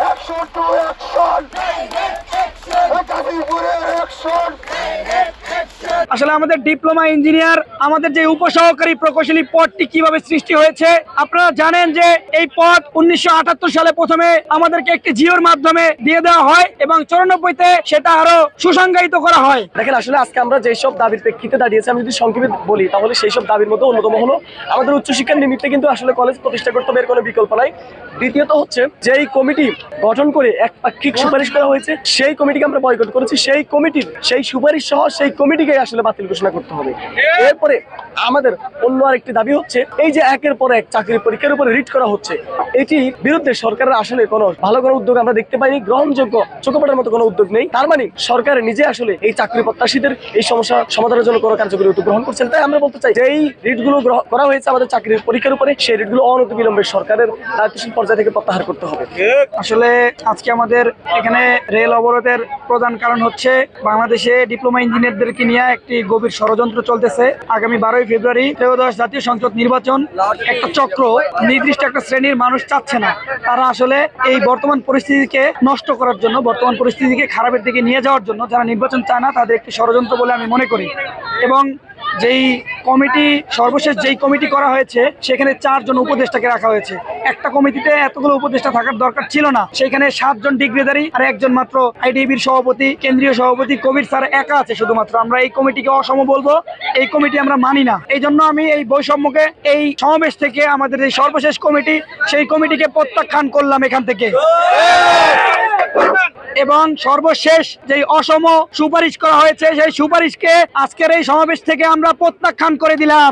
Action to action গাজীপুরের action আসলে আমাদের ডিপ্লোমা ইঞ্জিনিয়ার আমাদের যে উপসহকারী প্রকৌশলী পদটি কীভাবে সৃষ্টি হয়েছে, আপনারা জানেন যে এই পদ উনিশশো সালে প্রথমে আমাদেরকে একটি জিওর মাধ্যমে দিয়ে দেওয়া হয় এবং চৌরানব্বইতে সেটা আরও সুসংজ্ঞায়িত করা হয়। দেখেন, আসলে আজকে আমরা যেসব দাবির প্রেক্ষিতে দাঁড়িয়েছি, আমি যদি সংক্ষেপে বলি, তাহলে সেই সব দাবির মধ্যে অন্যতম হলো, আমাদের উচ্চশিক্ষার নিমিত্তে কিন্তু আসলে কলেজ প্রতিষ্ঠা করতে হবে এর কোনো বিকল্প নাই। দ্বিতীয়ত হচ্ছে, যেই কমিটি গঠন করে একপাক্ষিক সুপারিশ করা হয়েছে, সেই কমিটিকে আমরা বয়কট করেছি, সেই কমিটির, সেই সুপারিশ সহ সেই কমিটিকে আসলে বাতিল ঘোষণা করতে হবে। এরপরে আমাদের অন্য আরেকটি দাবি হচ্ছে, এই যে একের পর এক চাকরি পরীক্ষার উপরে রিট করা হচ্ছে এটি বিরুদ্ধে সরকারের আসলে কোনো ভালো কোনো উদ্যোগ আমরা দেখতে পাইনি, গ্রহণযোগ্য চোখপটার মতো কোনো উদ্যোগ নেই। তার মানে সরকার নিজে আসলে এই চাকরি প্রত্যাশীদের এই সমস্যা সমাধানের জন্য কোনো কার্যকরী উদ্যোগ গ্রহণ করছেন তাই আমরা বলতে চাই যে এই রিটগুলো করা হয়েছে আমাদের চাকরির পরীক্ষার উপরে, সেই রিটগুলো অনতি বিলম্বে সরকারের দায়িত্বশীল পর্যায় থেকে প্রত্যাহার করতে হবে। আসলে আজকে আমাদের এখানে রেল অবরোধের প্রধান কারণ হচ্ছে বাংলাদেশে ডিপ্লোমা ইঞ্জিনিয়ারদেরকে নিয়ে একটি গভীর ষড়যন্ত্র চলতেছে। আগামী বারোই ফেব্রুয়ারি ত্রয়োদশ জাতীয় সংসদ নির্বাচন একটা চক্র, নির্দিষ্ট একটা শ্রেণির মানুষ চাচ্ছে না। তারা আসলে এই বর্তমান পরিস্থিতিকে নষ্ট করার জন্য, বর্তমান পরিস্থিতিকে খারাপের দিকে নিয়ে যাওয়ার জন্য যারা নির্বাচন চায় না, তাদের একটি ষড়যন্ত্র বলে আমি মনে করি। এবং যেই কমিটি, সর্বশেষ যেই কমিটি করা হয়েছে, সেখানে চারজন উপদেষ্টাকে রাখা হয়েছে। একটা কমিটিতে এতগুলো উপদেষ্টা থাকার দরকার ছিল না। সেখানে সাতজন ডিগ্রিধারী আর একজন মাত্র আইডিবির সভাপতি, কেন্দ্রীয় সভাপতি কবির স্যার একা আছে শুধুমাত্র। আমরা এই কমিটিকে অসম বলব, এই কমিটি আমরা মানি না। এই জন্য আমি এই বৈষম্যকে, এই সমাবেশ থেকে আমাদের এই সর্বশেষ কমিটি, সেই কমিটিকে প্রত্যাখ্যান করলাম এখান থেকে। এবং সর্বশেষ যে অসম সুপারিশ করা হয়েছে, সেই সুপারিশকে আজকের এই সমাবেশ থেকে আমরা প্রত্যাখ্যান করে দিলাম।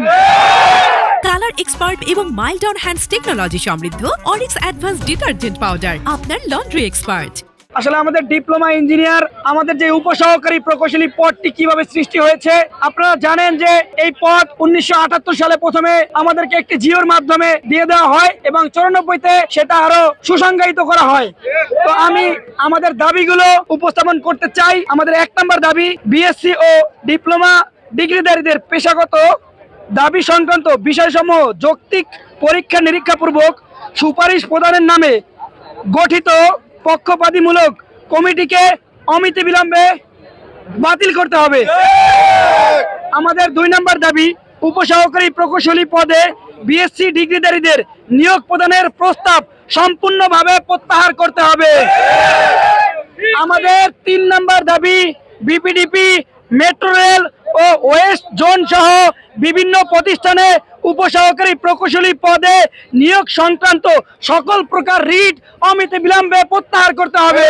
কালার এক্সপার্ট এবং মাইল্ড অন হ্যান্ডস টেকনোলজি সমৃদ্ধ অরিক্স অ্যাডভান্স ডিটারজেন্ট পাউডার, আপনার লন্ড্রি এক্সপার্ট। আসলে আমাদের ডিপ্লোমা ইঞ্জিনিয়ার, আমাদের যে উপসহকারী প্রকৌশলী পদটি কীভাবে সৃষ্টি হয়েছে, আপনারা জানেন যে এই পদ উনিশশো আটাত্তর সালে প্রথমে আমাদেরকে একটি জিওর মাধ্যমে দিয়ে দেওয়া হয় এবং চৌরানব্বইতে সেটা আরও সুসংজ্ঞায়িত করা হয়। তো আমি আমাদের দাবিগুলো উপস্থাপন করতে চাই। আমাদের এক নম্বর দাবি, বিএসসি ও ডিপ্লোমা ডিগ্রিধারীদের পেশাগত দাবি সংক্রান্ত বিষয়সমূহ যৌক্তিক পরীক্ষা নিরীক্ষা পূর্বক সুপারিশ প্রদানের নামে গঠিত পক্ষপাতিমূলক কমিটিকে অমিতি বিলম্বে বাতিল করতে হবে। আমাদের দুই নম্বর দাবি, উপসহকারী প্রকৌশলী পদে বিএসসি ডিগ্রিধারীদের নিয়োগ প্রদানের প্রস্তাব সম্পূর্ণভাবে প্রত্যাহার করতে হবে। আমাদের তিন নম্বর দাবি বিপিডিপি মেট্রো রেল ও ওয়েস্ট জোন সহ বিভিন্ন প্রতিষ্ঠানে উপসহকারী প্রকৌশলী পদে নিয়োগ সংক্রান্ত সকল প্রকার রিট অমিত বিলম্বে প্রত্যাহার করতে হবে।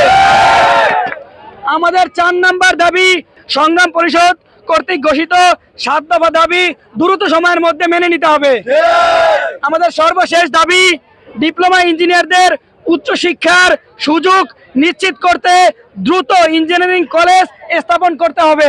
আমাদের চার নাম্বার দাবি, সংগ্রাম পরিষদ কর্তৃক ঘোষিত সাত দফা দাবি দ্রুত সময়ের মধ্যে মেনে নিতে হবে। আমাদের সর্বশেষ দাবি, ডিপ্লোমা ইঞ্জিনিয়ারদের উচ্চশিক্ষার সুযোগ নিশ্চিত করতে দ্রুত ইঞ্জিনিয়ারিং কলেজ স্থাপন করতে হবে।